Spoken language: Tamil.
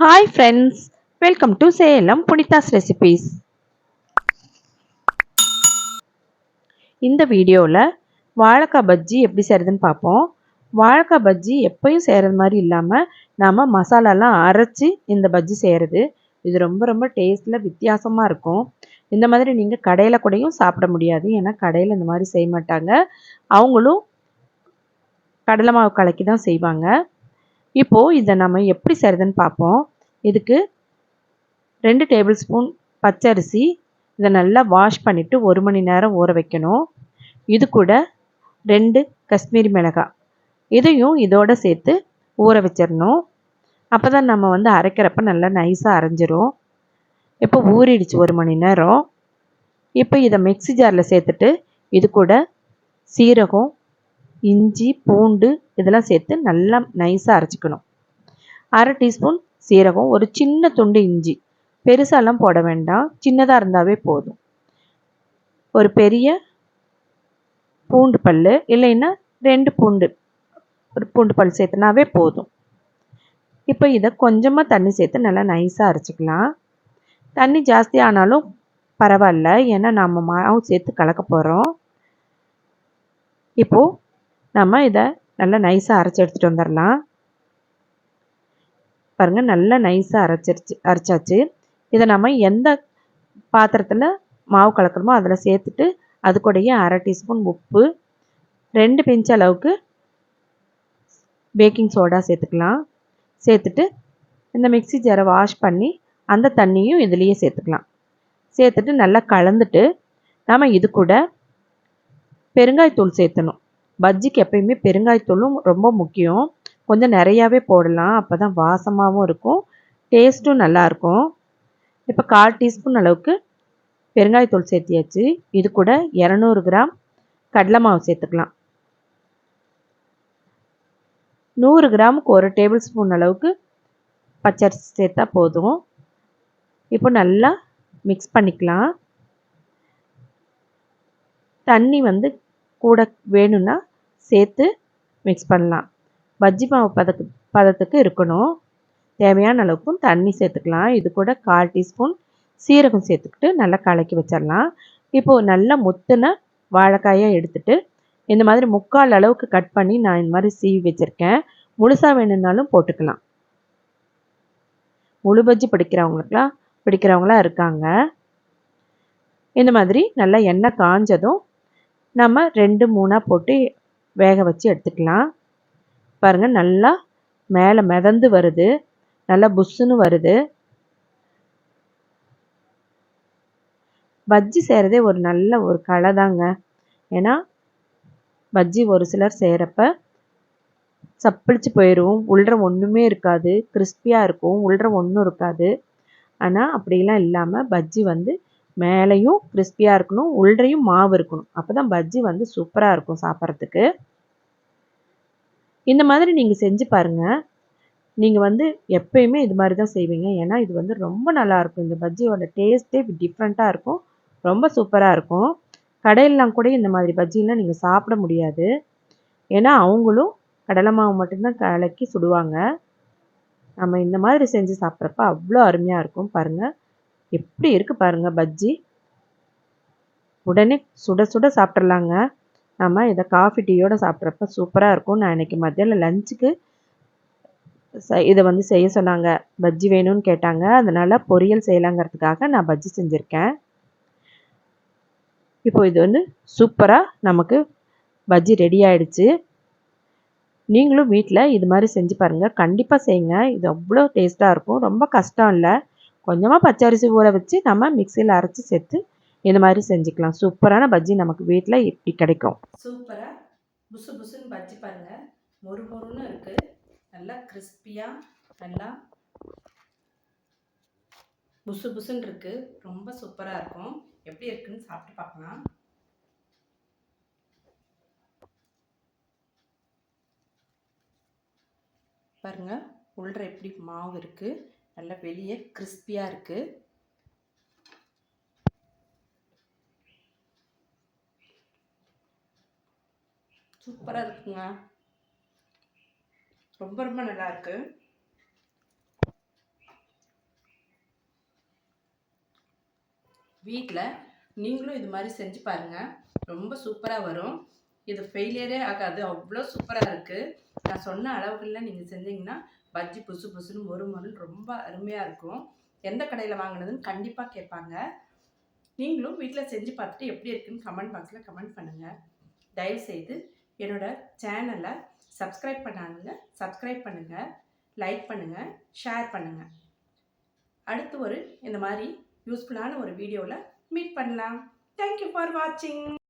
Hi friends welcome to Salem Punitha's recipes இந்த வீடியோவில் வாழைக்காய் பஜ்ஜி எப்படி செய்கிறதுன்னு பார்ப்போம். வாழைக்காய் பஜ்ஜி எப்பயும் செய்கிறது மாதிரி இல்லாமல் நாம் மசாலாலாம் அரைச்சி இந்த பஜ்ஜி செய்கிறது இது ரொம்ப ரொம்ப டேஸ்ட்டில் வித்தியாசமாக இருக்கும். இந்த மாதிரி நீங்கள் கடையில் கூடயும் சாப்பிட முடியாது. ஏன்னா கடையில் இந்த மாதிரி செய்ய மாட்டாங்க. அவங்களும் கடலை மாவு கலக்கி தான் செய்வாங்க. இப்போது இதை நம்ம எப்படி செய்கிறதுன்னு பார்ப்போம். இதுக்கு ரெண்டு டேபிள் ஸ்பூன் பச்சரிசி இதை நல்லா வாஷ் பண்ணிவிட்டு ஒரு மணி நேரம் ஊற வைக்கணும். இது கூட ரெண்டு காஷ்மீரி மிளகாய். இதையும் இதோட சேர்த்து ஊற வச்சிடணும். அப்போ தான் நம்ம வந்து அரைக்கிறப்ப நல்லா நைஸாக அரைஞ்சிரும். இப்போ ஊறிடுச்சு ஒரு மணி நேரம். இப்போ இதை மிக்ஸி ஜாரில் சேர்த்துட்டு இது கூட சீரகம் இஞ்சி பூண்டு இதெல்லாம் சேர்த்து நல்லா நைஸாக அரைச்சிக்கணும். அரை டீஸ்பூன் சீரகம் ஒரு சின்ன துண்டு இஞ்சி. பெருசாலாம் போட வேண்டாம். சின்னதாக இருந்தாவே போதும். ஒரு பெரிய பூண்டு பல் இல்லைன்னா ரெண்டு பூண்டு ஒரு பூண்டு பல் சேர்த்துனாவே போதும். இப்போ இதை கொஞ்சமாக தண்ணி சேர்த்து நல்லா நைஸாக அரைச்சிக்கலாம். தண்ணி ஜாஸ்தி ஆனாலும் பரவாயில்ல. ஏன்னா நம்ம மாவு சேர்த்து கலக்க போகிறோம் இப்போது நம்ம இதை நல்லா நைஸாக அரைச்சி எடுத்துகிட்டு வந்துடலாம். பாருங்கள் நல்லா நைஸாக அரைச்சிருச்சு அரைச்சாச்சு. இதை நம்ம எந்த பாத்திரத்தில் மாவு கலக்கிறோமோ அதில் சேர்த்துட்டு அது கூடயே அரை டீஸ்பூன் உப்பு ரெண்டு பிஞ்ச் அளவுக்கு பேக்கிங் சோடா சேர்த்துக்கலாம். சேர்த்துட்டு இந்த மிக்ஸி ஜாரை வாஷ் பண்ணி அந்த தண்ணியும் இதுலேயே சேர்த்துக்கலாம். சேர்த்துட்டு நல்லா கலந்துட்டு நாம் இது கூட பெருங்காயத்தூள் சேர்த்தணும். பஜ்ஜிக்கு எப்பயுமே பெருங்காயத்தூளும் ரொம்ப முக்கியம். கொஞ்சம் நிறையாவே போடலாம். அப்போ தான் வாசமாகவும் இருக்கும். டேஸ்ட்டும் நல்லாயிருக்கும் இப்போ கால் டீஸ்பூன் அளவுக்கு பெருங்காயத்தூள் சேர்த்தியாச்சு. இது கூட இரநூறு கிராம் கடலை மாவு சேர்த்துக்கலாம். நூறு கிராமுக்கு ஒரு டேபிள் ஸ்பூன் அளவுக்கு பச்சரிசி சேர்த்தா போதும். இப்போ நல்லா மிக்ஸ் பண்ணிக்கலாம். தண்ணி வந்து கூட வேணும்னா சேர்த்து மிக்ஸ் பண்ணலாம். பஜ்ஜி மாவு பதக்கு பதத்துக்கு இருக்கணும். தேவையான அளவுக்கும் தண்ணி சேர்த்துக்கலாம். இது கூட கால் டீஸ்பூன் சீரகம் சேர்த்துக்கிட்டு நல்லா கலக்கி வச்சிடலாம். இப்போது நல்லா முத்துன வாழைக்காயை எடுத்துகிட்டு இந்த மாதிரி முக்கால் அளவுக்கு கட் பண்ணி நான் இந்த மாதிரி சீவி வச்சுருக்கேன். முழுசாக வேணும்னாலும் போட்டுக்கலாம். முழு பஜ்ஜி பிடிக்கிறவங்களுக்குலாம் பிடிக்கிறவங்களாம் இருக்காங்க. இந்த மாதிரி நல்லா எண்ணெய் காஞ்சதும் நம்ம ரெண்டு மூணாக போட்டு வேக வச்சு எடுத்துக்கலாம். பாருங்கள் நல்லா மேலே மிதந்து வருது. நல்லா புஷ்ஷுன்னு வருது. பஜ்ஜி செய்கிறதே ஒரு நல்ல ஒரு கலை தாங்க. ஏன்னா பஜ்ஜி ஒரு சிலர் செய்கிறப்ப சப்பளிச்சு போயிடும் உள்ற ஒன்றுமே இருக்காது. கிறிஸ்பியாக இருக்கும். உள்ற ஒன்றும் இருக்காது. ஆனால் அப்படிலாம் இல்லாமல் பஜ்ஜி வந்து மேலேயும் கிறிஸ்பியாக இருக்கணும் உள்றையும் மாவு இருக்கணும். அப்போ தான் பஜ்ஜி வந்து சூப்பராக இருக்கும் சாப்பிட்றதுக்கு. இந்த மாதிரி நீங்கள் செஞ்சு பாருங்கள் நீங்கள் வந்து எப்பயுமே இது மாதிரி தான் செய்வீங்க. ஏன்னா இது வந்து ரொம்ப நல்லாயிருக்கும் இந்த பஜ்ஜியோட டேஸ்ட்டே டிஃப்ரெண்ட்டாக இருக்கும். ரொம்ப சூப்பராக இருக்கும். கடையிலலாம் கூட இந்த மாதிரி பஜ்ஜிலாம் நீங்கள் சாப்பிட முடியாது. ஏன்னா அவங்களும் கடலை மாவு மட்டும்தான் கலக்கி சுடுவாங்க. நம்ம இந்த மாதிரி செஞ்சு சாப்பிட்றப்ப அவ்வளோ அருமையாக இருக்கும் பாருங்கள் எப்படி இருக்குது பாருங்கள் பஜ்ஜி. உடனே சுட சுட சாப்பிட்றலாங்க நம்ம இதை காஃபி டீயோடு சாப்பிட்றப்ப சூப்பராக இருக்கும். நான் இன்றைக்கி மத்தியானம் லஞ்சுக்கு இதை வந்து செய்ய சொன்னாங்க. பஜ்ஜி வேணும்னு கேட்டாங்க. அதனால் பொரியல் செய்யலாங்கிறதுக்காக நான் பஜ்ஜி செஞ்சுருக்கேன். இப்போ இது வந்து சூப்பராக நமக்கு பஜ்ஜி ரெடி ஆகிடுச்சு நீங்களும் வீட்டில் இது மாதிரி செஞ்சு பாருங்கள் கண்டிப்பாக செய்யுங்க. இது அவ்வளோ டேஸ்ட்டாக இருக்கும். ரொம்ப கஷ்டம் இல்லை. கொஞ்சமாக பச்சரிசி ஊற வச்சு நம்ம மிக்சியில் அரைச்சி சேர்த்து இந்த மாதிரி செஞ்சுக்கலாம். சூப்பரான பஜ்ஜி நமக்கு வீட்டில் இப்படி கிடைக்கும். சூப்பராக புசு புசுன்னு பஜ்ஜி பாருங்கள் மொறு மொறுன்னு இருக்குது நல்லா கிறிஸ்பியாக நல்லா புசு புசுன்னு இருக்குது ரொம்ப சூப்பராக இருக்கும். எப்படி இருக்குன்னு சாப்பிட்டு பார்க்கலாம். பாருங்கள் உள்ள எப்படி மாவு இருக்குது நல்ல வெளியே கிறிஸ்பியாக இருக்குது சூப்பராக இருக்குங்க. ரொம்ப ரொம்ப நல்லா இருக்கு. வீட்டில் நீங்களும் இது மாதிரி செஞ்சு பாருங்கள் ரொம்ப சூப்பராக வரும். இது ஃபெயிலியரே ஆகாது. அவ்வளோ சூப்பராக இருக்குது நான் சொன்ன அளவுக்குலாம் நீங்கள் செஞ்சீங்கன்னா பஜ்ஜி புசு புசுன்னு ஒரு மொறுன்னு ரொம்ப அருமையாக இருக்கும். எந்த கடையில் வாங்கினதுன்னு கண்டிப்பாக கேட்பாங்க. நீங்களும் வீட்டில் செஞ்சு பார்த்துட்டு எப்படி இருக்குன்னு கமெண்ட் பாக்ஸில் கமெண்ட் பண்ணுங்கள் தயவுசெய்து என்னோட சேனலை சப்ஸ்கிரைப் பண்ணாங்க சப்ஸ்கிரைப் பண்ணுங்கள் லைக் பண்ணுங்கள் ஷேர் பண்ணுங்கள் அடுத்து ஒரு இந்த மாதிரி யூஸ்ஃபுல்லான ஒரு வீடியோவில் மீட் பண்ணலாம். தேங்க்யூ ஃபார் வாட்சிங்